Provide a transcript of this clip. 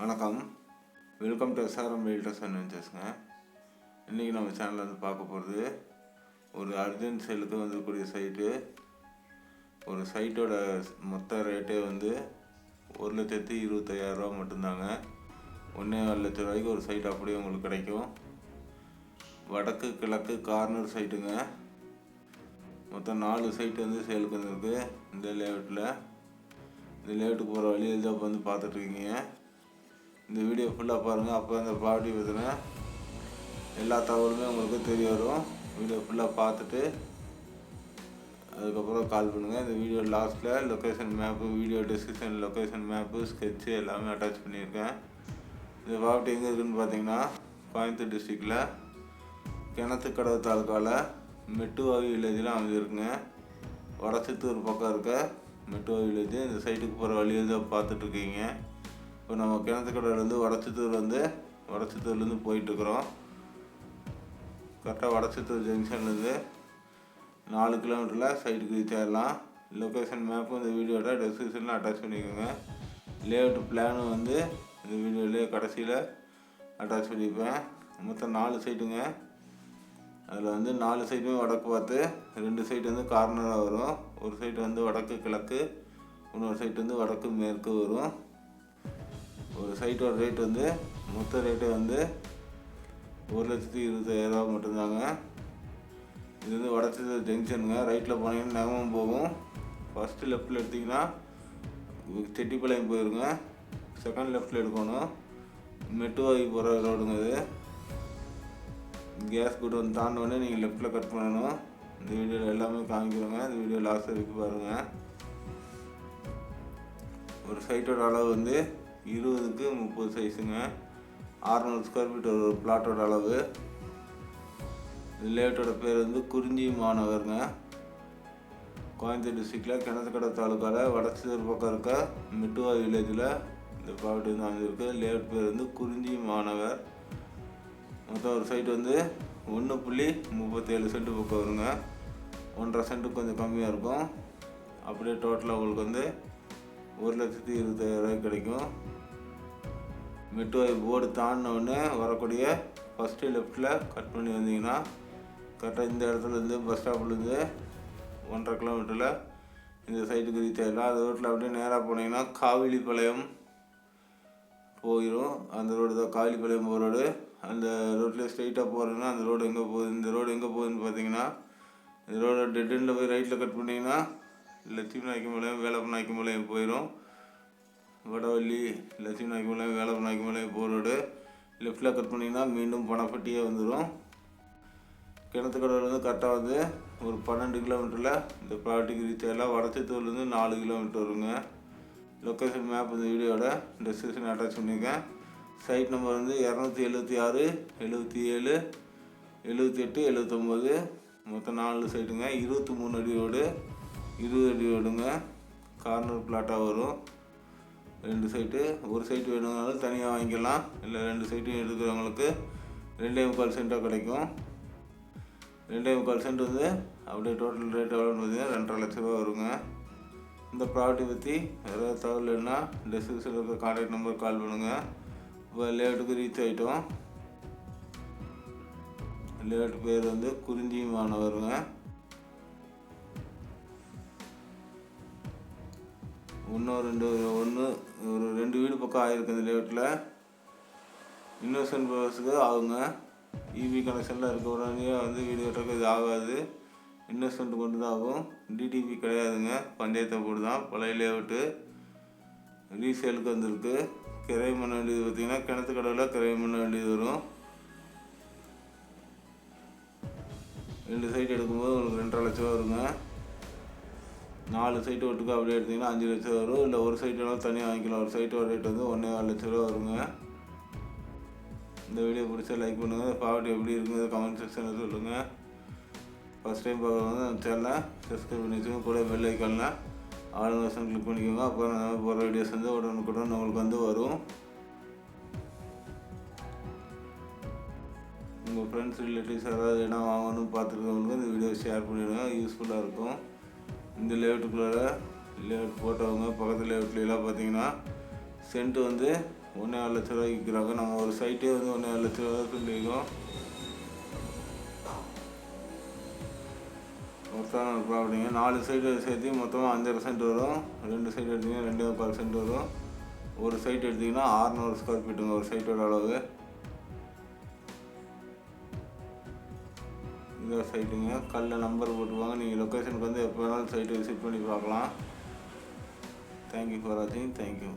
வணக்கம். Welcome to SRM realtors and வெஞ்சர்ஸுங்க இன்றைக்கி நம்ம சேனலில் வந்து பார்க்க போகிறது ஒரு அர்ஜென்ட் சேலுக்கு வந்துக்கூடிய சைட்டு ஒரு சைட்டோட மொத்த ரேட்டே வந்து ஒரு லட்சத்தி இருபத்தையாயிரரூவா மட்டும்தாங்க. ஒன்றே ஆறு லட்ச ரூபாய்க்கு ஒரு சைட் அப்படியே உங்களுக்கு கிடைக்கும். வடக்கு கிழக்கு கார்னர் சைட்டுங்க மொத்தம் நாலு சைட்டு வந்து சேலுக்கு வந்திருக்கு. இந்த லேஅவுட்டில் இந்த லேஅவுட்டுக்கு போகிற வழியில் தான் வந்து பார்த்துட்ருக்கீங்க இந்த வீடியோ ஃபுல்லாக பாருங்கள் அப்போ அந்த பாடி பற்றின எல்லா தகவலுமே உங்களுக்கு தெரிய வரும். வீடியோ ஃபுல்லாக பார்த்துட்டு அதுக்கப்புறம் கால் பண்ணுங்கள் இந்த வீடியோ லாஸ்ட்டில் location map video description location map sketch எல்லாமே அட்டாச் பண்ணியிருக்கேன். இந்த ப்ராப்பர்ட்டி எங்கே இருக்குதுன்னு பார்த்தீங்கன்னா கோயம்புத்தூர் டிஸ்ட்ரிக்டில் கிணத்துக்கடவு தாலுக்காவில் மெட்டுவாவி வில்லேஜில் அமைஞ்சிருக்குங்க. வடசித்தூர் பக்கம் இருக்க மெட்டுவாவி வில்லேஜ் இந்த சைட்டுக்கு போகிற வழியில் தான் பார்த்துட்ருக்கீங்க இப்போ நம்ம கிணத்துக்கடவுலேருந்து வடச்சித்தூர் வந்து வடச்சித்தூர்லேருந்து போயிட்டுருக்குறோம். கரெக்டாக வடச்சித்தூர் ஜங்ஷன்லேருந்து நாலு கிலோமீட்டரில் சைடுக்கு ரீச் ஆகிடலாம் லொக்கேஷன் மேப்பும் இந்த வீடியோட டெஸ்கிரிப்ஷனில் அட்டாச் பண்ணிக்கோங்க. லேஅவுட் பிளானும் வந்து இந்த வீடியோலேயே கடைசியில் அட்டாச் பண்ணிப்பேன். மொத்தம் நாலு சைட்டுங்க அதில் வந்து நாலு சைடுமே வடக்கு பார்த்து ரெண்டு சைடு வந்து கார்னராக வரும். ஒரு சைடு வந்து வடக்கு கிழக்கு இன்னொரு சைடு வந்து வடக்கு மேற்கு வரும். ஒரு சைட்டோட ரேட் வந்து மொத்த ரேட்டு வந்து ஒரு லட்சத்தி இருபத்தாயிரரூவா மட்டும்தாங்க. இது வந்து வடச்சது ஜங்ஷனுங்க ரைட்டில் போனீங்கன்னா நகமம் போகும். ஃபஸ்ட்டு லெஃப்ட்டில் எடுத்திங்கன்னா செட்டிப்பாளையம் போயிருங்க. செகண்ட் லெஃப்ட்டில் எடுக்கணும். மெட்டுவாகி போகிற ரோடுங்க இது. கேஸ் கூட வந்து தாண்டோடனே நீங்கள் லெஃப்ட்டில் கட் பண்ணணும். இந்த வீடியோவில் எல்லாமே காமிக்கிறோங்க. இந்த வீடியோ லாஸ்ட் வரைக்கும் பாருங்கள் ஒரு சைட்டோட அளவு வந்து இருபதுக்கு முப்பது சைஸுங்க அறநூறு ஸ்கொயர் ஃபீட் ஒரு பிளாட்டோட அளவு. லேட்டோட பேர் வந்து குறிஞ்சி மாநகருங்க. கோயம்புத்தூர் டிஸ்ட்ரிக்டில் கிணத்துக்கடை தாலுக்காவில் வடச்சூர் பக்கம் இருக்க மிட்டுவா வில்லேஜில் இந்த ப்ராப்பர்ட்டி வந்து அமைஞ்சிருக்கு. லேஅவுட் பேர் வந்து குறிஞ்சி மாநகர். மொத்தம் ஒரு சைட் வந்து ஒன்று புள்ளி முப்பத்தேழு சென்ட் பக்கம் வருங்க. ஒன்றரை சென்ட்டு கொஞ்சம் கம்மியாக இருக்கும். அப்படியே டோட்டலாக உங்களுக்கு வந்து ஒரு லட்சத்தி இருபத்தாயிரம் கிடைக்கும். மெட்ரோ போர்டு தாண்டினோடனே வரக்கூடிய ஃபஸ்ட்டு லெஃப்ட்டில் கட் பண்ணி வந்தீங்கன்னா கரெக்டாக இந்த இடத்துலேருந்து பஸ் ஸ்டாப்லேருந்து ஒன்றரை கிலோமீட்டரில் இந்த சைட்டுக்கு ரீச் ஆகிடலாம் அந்த ரோட்டில் அப்படியே நேராக போனீங்கன்னா காவிலிப்பாளையம் போயிடும் அந்த ரோடு தான் காவிலிப்பாளையம் போகிற ரோடு அந்த ரோட்டில் ஸ்ட்ரைட்டாக போகிறீங்கன்னா அந்த ரோடு எங்கே போகுது இந்த ரோடு எங்கே போகுதுன்னு பார்த்தீங்கன்னா இந்த ரோடு டெட் எண்டில் போய் ரைட்டில் கட் பண்ணிங்கன்னா லட்சுமி நாய்க்கும்பாளையம் வேலப்ப நாய்க்கும்பாளையம் போயிடும் வடவள்ளி லட்சுமி மலை வேலப்ப நாய்க்கு போகிற ரோடு லெஃப்டில் கட் பண்ணிங்கன்னா மீண்டும் பணப்பட்டியே வந்துடும் கிணத்துக்கடவுலேருந்து கரெக்டாக வந்து ஒரு பன்னெண்டு கிலோமீட்டரில் இந்த ப்ராப்பர்ட்டிக்கு ரீச் ஆகலாம் வடச்சத்தூர்லேருந்து நாலு கிலோமீட்டர் வருங்க. லொக்கேஷன் மேப் இந்த வீடியோட டெஸ்கிரிப்ஷன் அட்டாச் பண்ணியிருக்கேன். சைட் நம்பர் வந்து இரநூத்தி எழுபத்தி ஆறு எழுபத்தி ஏழு எழுபத்தி எட்டு எழுபத்தொம்போது மொத்தம் நாலு சைட்டுங்க இருபத்தி மூணு அடி ரோடு இருபது அடி ரோடுங்க கார்னர் பிளாட்டாக வரும். ரெண்டு சைட்டு ஒரு சைட்டு வேணுங்கனாலும் தனியாக வாங்கிக்கலாம். இல்லை ரெண்டு சைட்டும் எடுக்கிறவங்களுக்கு ரெண்டே முக்கால் சென்ட்டாக கிடைக்கும். ரெண்டே முக்கால் சென்ட் வந்து அப்படியே டோட்டல் ரேட் எவ்வளோன்னு பார்த்தீங்கன்னா ரெண்டரை லட்ச ரூபா வருங்க. இந்த ப்ராடக்ட்டை பற்றி ஏதாவது தகவல் வேணுன்னா டெஸ்கிரிப்ஷனில் இருக்கிற கான்டாக்ட் நம்பர் கால் பண்ணுங்கள் இப்போ லேஅவுட்டுக்கு ரீச் ஆகிட்டோம் லேஅவுட் பேர் வந்து குறிஞ்சி மாணவருங்க இன்னும் ரெண்டு ஒன்று ஒரு ரெண்டு வீடு பக்கம் ஆகிருக்கு இந்த லேவுட்டில் இன்வெஸ்ட்மெண்ட் பர்பஸுக்கு ஆகுங்க. இபி கனெக்ஷனில் இருக்க உடனே வந்து வீடு கட்டுறதுக்கு இது ஆகாது. இன்வெஸ்ட்மெண்ட் கொண்டு தான் ஆகும். டிடிபி கிடையாதுங்க. பஞ்சாயத்தை போட்டு தான் பழைய லேவுட்டு ரீசேலுக்கு வந்திருக்கு. கிரை பண்ண வேண்டியது பார்த்தீங்கன்னா கிணத்து கடவுளில் கிரை பண்ண வேண்டியது வரும். ரெண்டு சைட் எடுக்கும்போது உங்களுக்கு ரெண்டரை லட்சம் வருங்க. நாலு சைட்டு ஒட்டுக்கு அப்படியே எடுத்திங்கன்னா அஞ்சு லட்சம் வரும். இல்லை ஒரு சைட்டுனாலும் தனியாக வாங்கிக்கலாம். ஒரு சைட்டோட ரேட் வந்து ஒன்றே ஆறு லட்ச ரூபா வருங்க. இந்த வீடியோ பிடிச்சா லைக் பண்ணுங்கள் ப்ராப்பர்ட்டி எப்படி இருக்குங்கிறது கமெண்ட் செக்ஷனில் சொல்லுங்கள் ஃபஸ்ட் டைம் பார்க்குறவங்க நம்ம சேனலை சப்ஸ்கிரைப் பண்ணி வச்சுக்கோங்க. கூட பெல் ஐக்கானில் ஆளுங்க வருஷம் கிளிக் பண்ணிக்கோங்க. அப்புறம் நான் போகிற வீடியோஸ் வந்து உடனுக்குடன் உங்களுக்கு வந்து வரும். உங்கள் ஃப்ரெண்ட்ஸ் ரிலேட்டிவ்ஸ் யாராவது இடம் வாங்கணும்னு பார்த்துருக்கவங்களுக்கு இந்த வீடியோ ஷேர் பண்ணிவிடுங்க யூஸ்ஃபுல்லாக இருக்கும். இந்த லேஅவுட்டுக்குள்ளார லேஅவுட் போட்டவங்க பக்கத்து லேஅவுட்லாம் பார்த்தீங்கன்னா சென்ட் வந்து ஒன்றே ஆறு லட்ச ரூபாய்க்கு விற்கிறாங்க. நம்ம ஒரு சைட்டே வந்து ஒன்றே ஆறு லட்ச ரூபா சொல்லியிருக்கோம் மொத்தம் ப்ராப்பர்ட்டிங்க நாலு சைடு சேர்த்து மொத்தமாக அஞ்சரை சென்ட் வரும். ரெண்டு சைடு எடுத்தீங்கன்னா ரெண்டே முக்கால் சென்ட் வரும். ஒரு சைட் எடுத்தீங்கன்னா ஆறுநூறு ஸ்கொயர் ஃபீட்டுங்க ஒரு சைட்டோட அளவு. இந்த சைட்டுங்க. கல்லில் நம்பர் போட்டுருவாங்க. நீங்கள் லொக்கேஷனுக்கு வந்து எப்போ வேணாலும் சைட்டு விசிட் பண்ணி பார்க்கலாம். தேங்க்யூ ஃபார் வாட்சிங் தேங்க்யூ